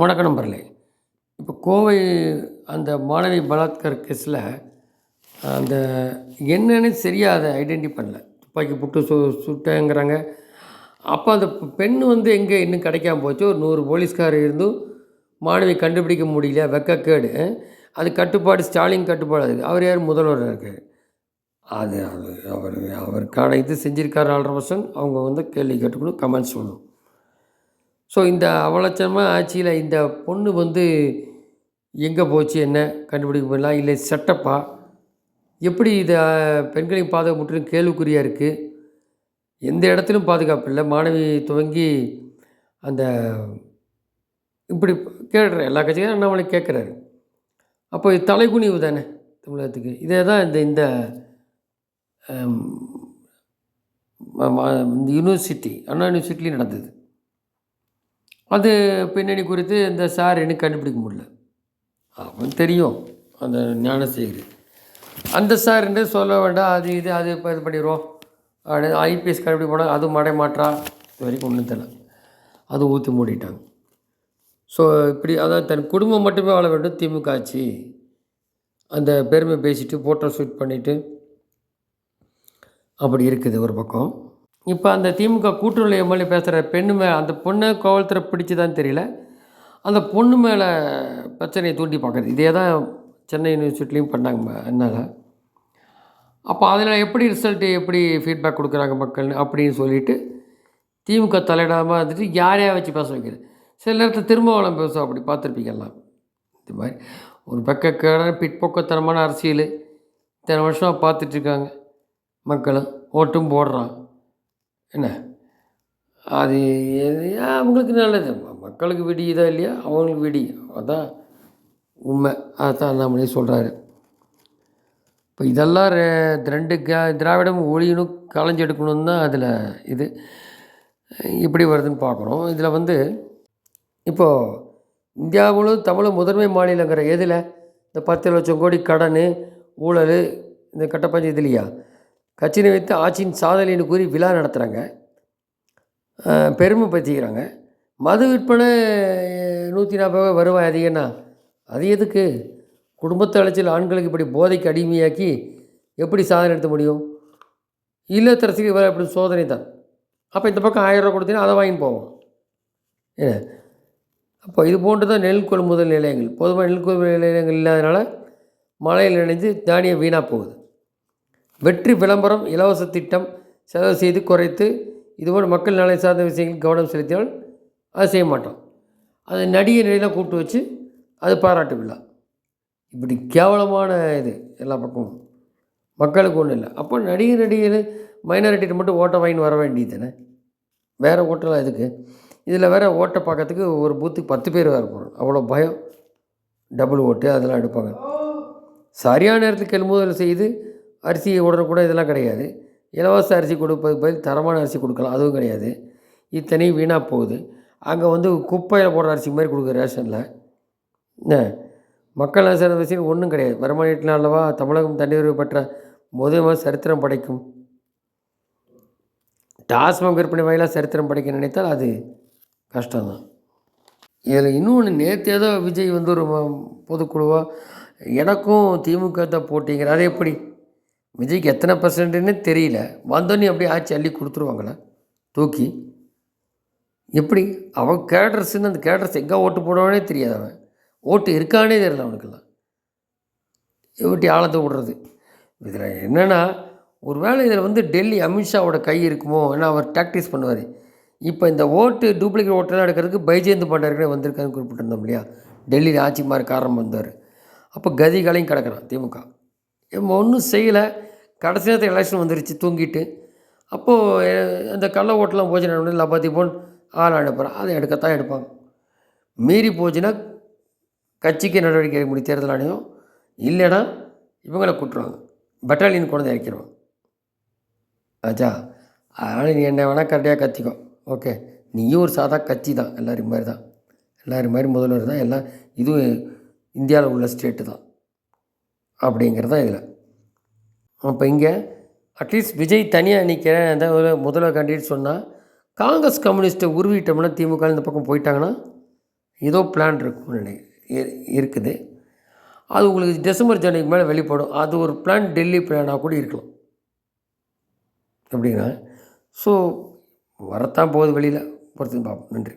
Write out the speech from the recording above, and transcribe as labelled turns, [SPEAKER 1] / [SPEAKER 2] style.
[SPEAKER 1] வணக்க நம்பர்களே இப்போ கோவை அந்த மாணவி பலாத்கார் கேஸில் அந்த என்னன்னு சரியாக அதை ஐடென்டி பண்ணல. துப்பாக்கி புட்டு சு சுட்டேங்கிறாங்க. அப்போ அந்த பெண் வந்து எங்கே இன்னும் கிடைக்காம போச்சு. ஒரு நூறு போலீஸ்கார் இருந்தும் மாணவி கண்டுபிடிக்க முடியல வெக்கக்கேடு. அது கட்டுப்பாடு ஸ்டாலின் கட்டுப்பாடு. அது அவர் யார்? முதல்வர் இருக்கார். அது அது அவர் அவருக்கான இது செஞ்சிருக்காரு நாலரை வருஷம் அவங்க வந்து கேள்வி கேட்டுக்கணும் கமெண்ட்ஸ் சொல்லணும். ஸோ இந்த அவலட்சணமாக ஆட்சியில் இந்த பொண்ணு வந்து எங்கே போச்சு என்ன கண்டுபிடிக்க முடியலாம் இல்லை செட்டப்பா? எப்படி இதை பெண்களின் பாதுகாப்பு முற்றிலும் கேள்விக்குறியாக இருக்குது எந்த இடத்துலையும் பாதுகாப்பு இல்லை. மாணவி துவங்கி அந்த இப்படி கேட்குற எல்லா கட்சியும் அண்ணாமலை கேட்குறாரு. அப்போ இது தலைக்குனிவு தானே தமிழகத்துக்கு? இதே தான் இந்த இந்த இந்த யூனிவர்சிட்டி அண்ணா யூனிவர்சிட்டிலையும் நடந்தது. அது பின்னணி குறித்து இந்த சார் எனக்கு கண்டுபிடிக்க முடியல. அவன் தெரியும். அந்த ஞானசேகர். அந்த சார் என்று சொல்ல வேண்டாம். அது இது அது இப்போ இது பண்ணிடுவோம். ஐபிஎஸ் கண்டுபிடி போனால் அது மடை மாற்றா? இது வரைக்கும் ஒன்றும் தெரியல. அது ஊற்றி மூடிட்டாங்க. ஸோ இப்படி அதான் தன் குடும்பம் மட்டுமே வாழ வேண்டும். திமுக ஆட்சி. அந்த பெருமை பேசிட்டு ஃபோட்டோ ஷூட் பண்ணிவிட்டு அப்படி இருக்குது ஒரு பக்கம். இப்போ அந்த திமுக கூட்டுறவு எம்எல்ஏ பேசுகிற பெண்ணு மே அந்த பொண்ணை கோவலத்தில் பிடிச்சதான்னு தெரியல. அந்த பொண்ணு மேலே பிரச்சனையை தூண்டி பார்க்குறது இதே தான் சென்னை யூனிவர்சிட்டிலையும் பண்ணாங்க என்னால். அப்போ அதில் எப்படி ரிசல்ட்டு எப்படி ஃபீட்பேக் கொடுக்குறாங்க மக்கள் அப்படின்னு சொல்லிட்டு திமுக தலையிடாமல் வந்துட்டு யாரையா வச்சு பேச வைக்கிறது? சில நேரத்தில் திருமாவளம் பேசும் அப்படி பார்த்துருப்பீங்கலாம் இது மாதிரி ஒரு பக்கக்கான பிற்போக்கத்தனமான அரசியல். இத்தனை வருஷமாக பார்த்துட்ருக்காங்க மக்களும். ஓட்டும் போடுறான். என்ன? அது எது- அவங்களுக்கு நல்லது. மக்களுக்கு மக்களுக்கு விடியுதா இல்லையா? அவங்களுக்கு விடியும் அதான் உண்மை. அதான் அண்ணாமலை சொல்கிறாரு இப்போ இதெல்லாம் ரெ- ரெண்டு க திராவிடம் ஒழியணும் களைஞ்செடுக்கணும் தான் அதில் இது. இப்படி வருதுன்னு பார்க்குறோம். இதில் வந்து இப்போது இந்தியாவிலும் தமிழும் முதன்மை மாநிலங்கிற எதில்? இந்த பத்து லட்சம் கோடி கடன் ஊழல் இந்த கட்டப்பஞ்சு இதுலையா கட்சியினை வைத்து ஆட்சியின் சாதனைன்னு கூறி விழா நடத்துகிறாங்க பெருமை பற்றிக்கிறாங்க மது விற்பனை நூற்றி நாற்பது வருவாய் அதிகம்னா அது எதுக்கு? குடும்பத்தை அழைச்சல் ஆண்களுக்கு இப்படி போதைக்கு அடிமையாக்கி எப்படி சாதனை நடத்த முடியும்? இல்லத்தரசிக்கு வர அப்படி சோதனை தான். அப்போ இந்த பக்கம் ஆயிரம் ரூபா கொடுத்தீங்கன்னா அதை வாங்கின்னு போவோம். என்ன? அப்போ இது போன்று தான் நெல் கொள்முதல் நிலையங்கள். பொதுவாக நெல் கொள்முதல் நிலையங்கள் இல்லாதனால மழையில் நினைஞ்சு தானியம் வீணாக போகுது. வெற்றி விளம்பரம் இலவச திட்டம் செலவு செய்து குறைத்து இதுபோல் மக்கள் நலன் சார்ந்த விஷயங்கள் கவனம் செலுத்தினால் அதை செய்ய மாட்டோம். அது நடிகை நிலையில் கூப்பிட்டு வச்சு அது பாராட்டு விழா. இப்படி கேவலமான இது எல்லா பக்கமும். மக்களுக்கு ஒன்றும் இல்லை. அப்போ நடிகை நடிகர் மைனாரிட்டிகிட்ட மட்டும் ஓட்டை வாங்கின்னு வர வேண்டியது தானே? வேறு ஓட்டெல்லாம் எதுக்கு? இதில் வேறு ஓட்டை பார்க்கறதுக்கு ஒரு பூத்துக்கு பத்து பேர் வேறு போகிறோம் அவ்வளோ பயம். டபுள் ஓட்டு அதெல்லாம் எடுப்பாங்க. சரியான நேரத்துக்கு எழும்போது செய்து அரிசியை உடனுக்குடன் இதெல்லாம் கிடையாது. இலவச அரிசி கொடுப்பதுக்கு பதில் தரமான அரிசி கொடுக்கலாம். அதுவும் கிடையாது. இத்தனையும் வீணாக போகுது. அங்கே வந்து குப்பையில் போடுற அரிசி மாதிரி கொடுக்குற ரேஷனில். என்ன? மக்கள் நல விஷயம் ஒன்றும் கிடையாது. வருமானத்தில் அல்லவா தமிழகம் தண்ணீர் பெற்ற முதல் சரித்திரம் படைக்கும். டாஸ்மாக் விற்பனை வாயிலாக சரித்திரம் படைக்க நினைத்தால் அது கஷ்டம்தான். இதில் இன்னொன்று நேற்று ஏதோ விஜய் வந்து ஒரு பொதுக்குழுவாக எனக்கும் திமுக தான் போட்டிங்கிற அது எப்படி? விஜய்க்கு எத்தனை பர்சன்ட்டுன்னு தெரியல. வந்தோடனே அப்படியே ஆச்சு அள்ளி கொடுத்துருவாங்களே? தூக்கி. எப்படி? அவன் கேட்ரஸ்ன்னு அந்த கேட்ரஸ் எங்கே ஓட்டு போடுவானே தெரியாது அவன். ஓட்டு இருக்கானே தெரியல அவனுக்கெல்லாம். எப்படி ஆழத்தை விடுறது. இதில் என்னென்னா ஒருவேளை இதில் வந்து டெல்லி அமித்ஷாவோட கை இருக்குமோ? ஏன்னா அவர் டாக்டிஸ் பண்ணுவார். இப்போ இந்த ஓட்டு டூப்ளிகேட் ஓட்டெல்லாம் எடுக்கிறதுக்கு பைஜெயந்த் பாண்டவர்களே வந்திருக்காருன்னு குறிப்பிட்டிருந்தோம் இல்லையா? டெல்லியில் ஆட்சி மாற காரணம் வந்தார். அப்போ கதிகளையும் கிடக்கிறான் திமுக. இவன் ஒன்றும் செய்யலை. கடைசி நேரத்தில் எலெக்ஷன் வந்துருச்சு தூங்கிட்டு. அப்போது அந்த கள்ள ஓட்டெல்லாம் போச்சு லபாத்தி போன் ஆள் அனுப்புகிறான் அதை எடுக்கத்தான் எடுப்பாங்க. மீறி போச்சுன்னா கட்சிக்கு நடவடிக்கை எடுக்க முடியும். தேர்தல் ஆணையம். இல்லைன்னா இவங்களை கூட்டுருவாங்க. பட்டாலியன் கொண்டு வந்து இறக்கிடுவாங்க ஆச்சா அதனால் நீ என்ன வேணால் கரெக்டாக கத்திக்கோ. ஓகே. நீயும் ஒரு சாதா கட்சி தான். எல்லோரும் மாதிரி தான். எல்லோரும் மாதிரி முதல்வர் தான். எல்லாம் இதுவும் இந்தியாவில் உள்ள ஸ்டேட்டு தான். அப்படிங்கிறது தான் இதில். அப்போ இங்கே அட்லீஸ்ட் விஜய் தனியாக நிற்கிறேன் அந்த ஒரு முதல்வர் கேண்டிடேட் சொன்னால் காங்கிரஸ் கம்யூனிஸ்ட்டை உருவிட்டோம்னா திமுக இந்த பக்கம் போயிட்டாங்கன்னா ஏதோ பிளான் இருக்கும்னு நினைக்கிறேன் இருக்குது. அது உங்களுக்கு டிசம்பர் ஜனவரிக்கு மேலே வெளிப்படும். அது ஒரு பிளான் டெல்லி பிளானாக கூட இருக்கலாம். அப்படின்னா ஸோ வரத்தான் போகுது வெளியில். பொறுத்து பார்ப்போம் நன்றி.